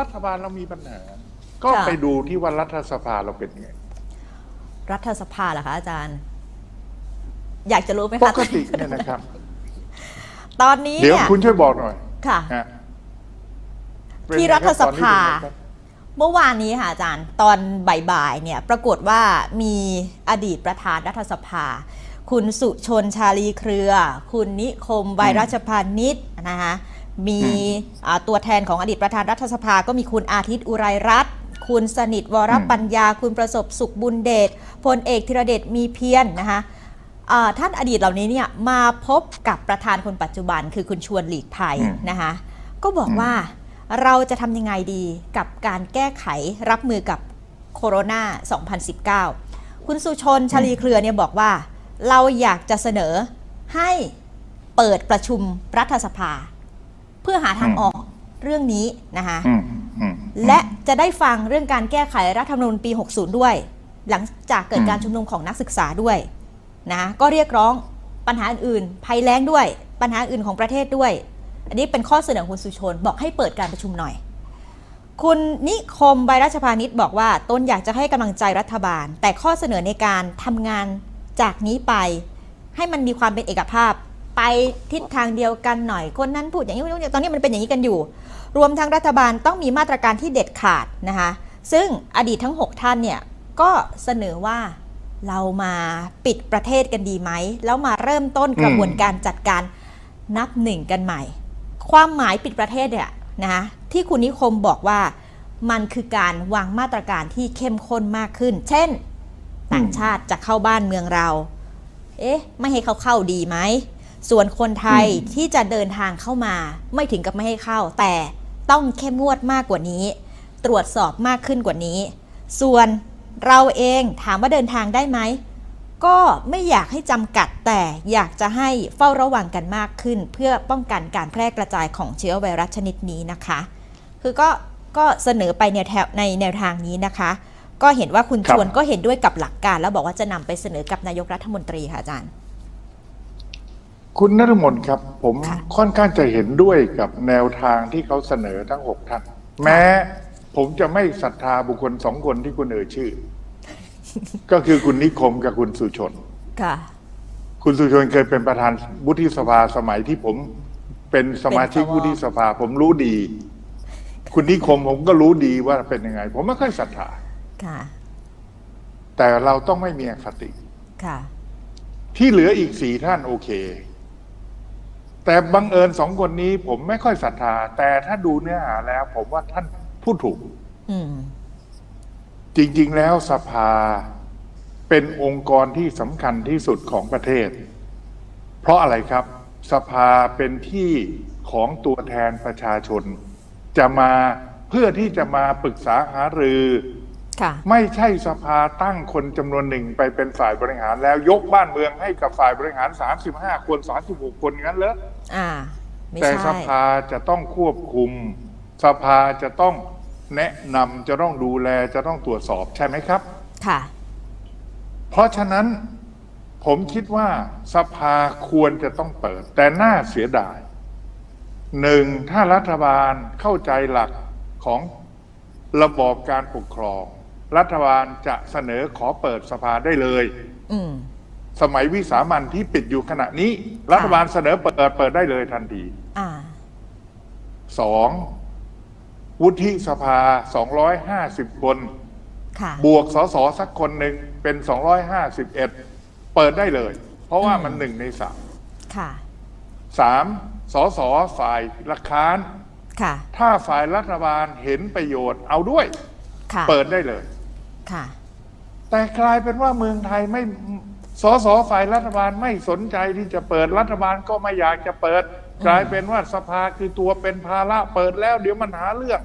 รัฐบาลเรามีปัญหา ก็ค่ะไปดูที่ว่ารัฐสภาเราเป็นยังไง รัฐสภาเหรอคะอาจารย์ อยากจะรู้ไหมปคะกติเนี่ยนะครับ ตอนนี้เดี๋ยวเนี่ยคุณช่วยบอกหน่อย ค่ะฮะเป็นที่ไงครับฐสตอนนี้ภาเป็นไงครับเมื่อวานนี้ค่ะอาจารย์ ตอนบ่ายๆเนี่ย ปรากฏว่ามีอดีตประธานรัฐสภา คุณสุชนชาลีเครือ คุณนิคมไวยรัชพานิชนะคะ มีอ่าตัวแทนของอดีตประธานรัฐสภาก็มีคุณอาทิตย์อุไรรัตน์คุณสนิทวรปัญญา คุณประสบสุขบุญเดชพลเอกธีรเดชมีเพียรนะคะอ่าท่านอดีตเหล่านี้เนี่ยมาพบกับประธานคนปัจจุบัน คือคุณชวนหลีกภัยอืมนะคะก็บอกว่าเราจะทำยังไงดีกับการแก้ไขรับมือกับโคโรนา 2019 คุณสุชนชลีเครือเนี่ยบอกว่า เราอยากจะเสนอให้เปิดประชุมรัฐสภา เพื่อหาทางออกเรื่องนี้นะคะอืมอืมและจะได้ฟังเรื่องการแก้ไขรัฐธรรมนูญปี 60 ด้วย หลังจากเกิดการอืมชุมนุมของนักศึกษาด้วยนะก็เรียกร้องปัญหาอื่นๆภัยแล้งด้วย ปัญหาอื่นของประเทศด้วย อันนี้เป็นข้อเสนอของคุณสุชนบอกให้เปิดการประชุมหน่อย คุณนิคมใบราชพานิชบอกว่าตนอยากจะให้กำลังใจรัฐบาล แต่ข้อเสนอในการทำงานจากนี้ไป ให้มันมีความเป็นเอกภาพ ไปทิศทางเดียวกันหน่อยคนนั้นพูดอย่างนี้ตอนนี้มันเป็นอย่างนี้กันอยู่ รวมทั้งรัฐบาลต้องมีมาตรการที่เด็ดขาดนะคะซึ่งอดีตทั้ง 6 ท่านเนี่ยก็เสนอว่าเรามาปิดประเทศกันดีไหม แล้วมาเริ่มต้นกระบวนการจัดการนับหนึ่งกันใหม่ ความหมายปิดประเทศเนี่ยนะคะที่คุณนิคมบอกว่ามันคือการวางมาตรการที่เข้มข้นมากขึ้น เช่น ต่างชาติจะเข้าบ้านเมืองเรา เอ๊ะ ไม่ให้เขาเข้าดีไหม ส่วนคนไทยที่จะเดินทางเข้ามาไม่ถึงกับไม่ให้เข้า แต่ต้องเข้มงวดมากกว่านี้ ตรวจสอบมากขึ้นกว่านี้ ส่วนเราเองถามว่าเดินทางได้ไหมก็ไม่อยากให้จำกัดแต่อยากจะให้เฝ้าระวังกันมากขึ้น เพื่อป้องกันการแพร่กระจายของเชื้อไวรัสชนิดนี้นะคะ คือก็ก็เสนอไปในแถวในแนวทางนี้นะคะ ก็เห็นว่าคุณครัชบวนก็เห็นด้วยกับหลักการ แล้วบอกว่าจะนำไปเสนอกับนายกรัฐมนตรีค่ะอาจารย์ คุณนรมนครับ ผมค่ะค่อนข้างจะเห็นด้วยกับแนวทางที่เขาเสนอทั้งหกท่าน แม้ผมจะไม่ศรัทธาบุคคลสองคนที่คุณเอ่ยชื่อ ก็คือคุณนิคมกับคุณสุชน ค่ะ คุณสุชนเคยเป็นประธานวุฒิสภาสมัยที่ผมเป็นสมาชิกเป็นสววุฒิสภา ผมรู้ดี คุณนิคมผมก็รู้ดีว่าเป็นยังไง ผมไม่ค่อยศรัทธาค่ะ แต่เราต้องไม่มีอคติ ค่ะ ที่เหลืออีกสี่ท่านโอเค แต่บังเอิญสองคนนี้ผมไม่ค่อยศรัทธา แต่ถ้าดูเนื้อหาแล้ว ผมว่าท่านพูดถูก อืม จริง ๆ แล้วสภาเป็นองค์กรที่สำคัญที่สุดของประเทศ เพราะอะไรครับ สภาเป็นที่ของตัวแทนประชาชน จะมาเพื่อที่จะมาปรึกษาหารือค่ะ ไม่ใช่สภาตั้งคนจำนวนหนึ่งไปเป็นฝ่ายบริหารแล้วยกบ้านเมืองให้กับฝ่ายบริหาร 35 คน 36 คนงั้นเหรออ่าไม่แต่ใช่สภาจะต้องควบคุม สภาจะต้องแนะนำจะต้องดูแลจะต้องตรวจสอบใช่ไหมครับ ค่ะ เพราะฉะนั้นผมคิดว่าสภาควรจะต้องเปิด แต่น่าเสียดายหนึ่งถ้ารัฐบาลเข้าใจหลักของระบอบการปกครอง รัฐบาลจะเสนอขอเปิดสภาได้เลย อืม สมัยวิสามันที่ปิดอยู่ขณะนี้ รัฐบาลเสนอเปิดเปิดได้เลยทันทีอ่า สองวุฒิสภา 250 คน ค่ะ บวกสสสักคนหนึ่งเป็น 251 เปิดได้เลย เพราะว่ามันหนึ่งในสามค่ะ สามสสฝ่ายละค้าน ค่ะ ถ้าฝ่ายรัฐบาลเห็นประโยชน์เอาด้วย ค่ะ เปิดได้เลย ค่ะ แต่กลายเป็นว่าเมืองไทยไม่สสฝ่ายรัฐบาลไม่สนใจที่จะเปิดรัฐบาลก็ไม่อยากจะเปิด กลายเป็นว่าสภาคือตัวเป็นภาระเปิดแล้ว เดี๋ยวมันหาเรื่อง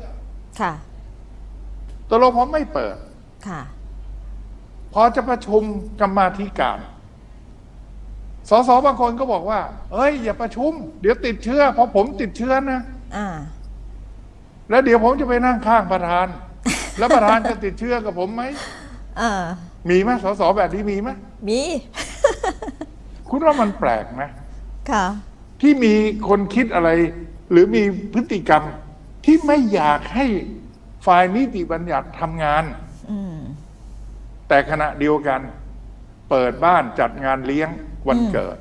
ค่ะตกลงผมไม่เปิด ค่ะ พอจะประชุมกรรมาธิการสสบางคนก็บอกว่า เอ้ย อย่าประชุม เดี๋ยวติดเชื้อเพราะผมติดเชื้อนะอ่า แล้วเดี๋ยวผมจะไปนั่งข้างประธาน แล้วประธานจะติดเชื้อกับผมไหมเออมีไหมสสแบบนี้มีไหมมี คุณว่ามันแปลกไหมค่ะ ที่มีคนคิดอะไร หรือมีพฤติกรรมที่ไม่อยากให้ฝ่ายนิติบัญญัติทำงาน อืม แต่ขณะเดียวกัน เปิดบ้านจัดงานเลี้ยงวันอืมเกิด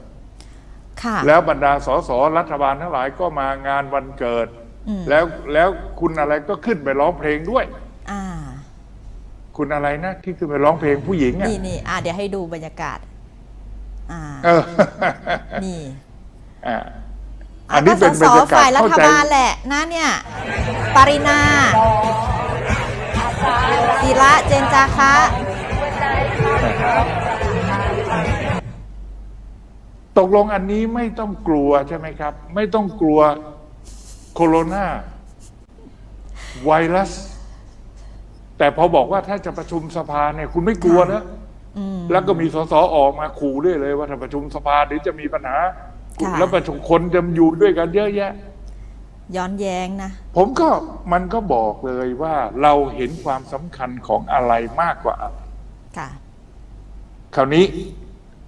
ค่ะ แล้วบรรดาสสรัฐบาลทั้งหลายก็มางานวันเกิด อืม แล้วแล้วคุณอะไรก็ขึ้นไปร้องเพลงด้วยอ่า คุณอะไรนะ ที่ขึ้นไปร้องเพลงผู้หญิงอะนี่นี่อ่าเดี๋ยวให้ดูบรรยากาศ อ่าเออนี่อ่าอะอันนี้ก็เป็นสบรสรยากาศฝ่ายรัเข้าฐใจบาลแหละนะเนี่ย ปรินาศิระเจนจาคะตกลงอันนี้ไม่ต้องกลัวใช่ไหมครับ ไม่ต้องกลัวโคโรนาไวรัส แต่พอบอกว่าถ้าจะประชุมสภาเนี่ยคุณไม่กลัวนะอืมแล้วก็มีสสออกมาขู่ด้วยเลย ว่าถ้าประชุมสภาเดี๋ยวจะมีปัญหาค่ะแล้วประชุมคนจะอยู่ด้วยกันเยอะแยะ ย้อนแย้งนะ ผมก็มันก็บอกเลยว่าเราเห็นความสำคัญของอะไรมากกว่าอะไรค่ะ คราวนี้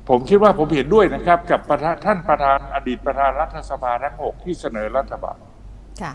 ผมคิดว่าผมเห็นด้วยนะครับ กับประธานท่านประธานอดีตประธานรัฐสภาทั้งหกที่เสนอรัฐบาลค่ะ